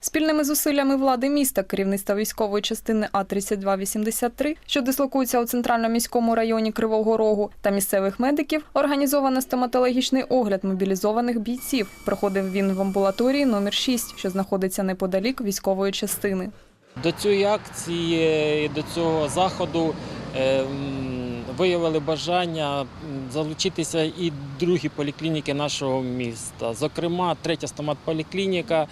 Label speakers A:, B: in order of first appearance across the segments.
A: Спільними зусиллями влади міста, керівництва військової частини А-3283, що дислокується у центральному міському районі Кривого Рогу, та місцевих медиків, організовано стоматологічний огляд мобілізованих бійців. Проходив він в амбулаторії номер 6, що знаходиться неподалік військової частини.
B: До цієї акції, до цього заходу е, виявили бажання залучитися і другі поліклініки нашого міста. Зокрема, третя стоматполіклініка,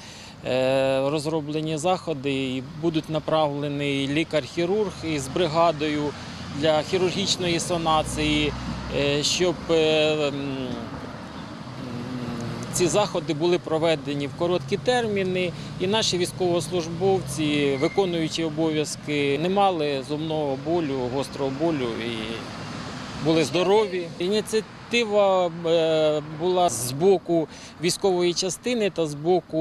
B: е, розроблені заходи і будуть направлений лікар-хірург із бригадою для хірургічної сонації, е, щоб е, ці заходи були проведені в короткі терміни, і наші військовослужбовці, виконуючи обов'язки, не мали зумного болю, гострого болю і були здорові. Ініціатива е, була з боку військової частини та з боку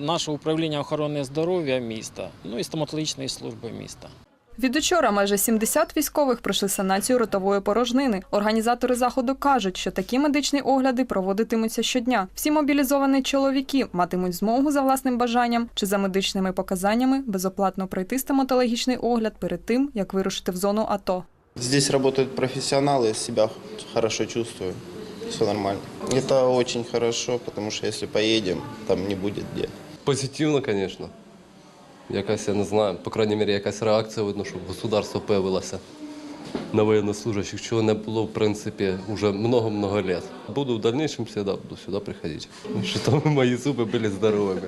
B: нашого управління охорони здоров'я міста, ну і стоматологічної служби міста.
A: Від учора майже 70 військових пройшли санацію ротової порожнини. Організатори заходу кажуть, що такі медичні огляди проводитимуться щодня. Всі мобілізовані чоловіки матимуть змогу за власним бажанням чи за медичними показаннями безоплатно пройти стоматологічний огляд перед тим, як вирушити в зону АТО.
C: Здесь работают профессионалы, себя хорошо чувствую, все нормально. Это очень хорошо, потому что если поедем, там не будет где.
D: Позитивно, звісно. Якась, я не знаю, по крайній мірі, якась реакція видно, щоб государство появилося на военнослужащих, чого не було, в принципі, вже много-много лет. Буду в дальнейшем всегда буду сюди приходити. Щоб мої зуби були здоровими.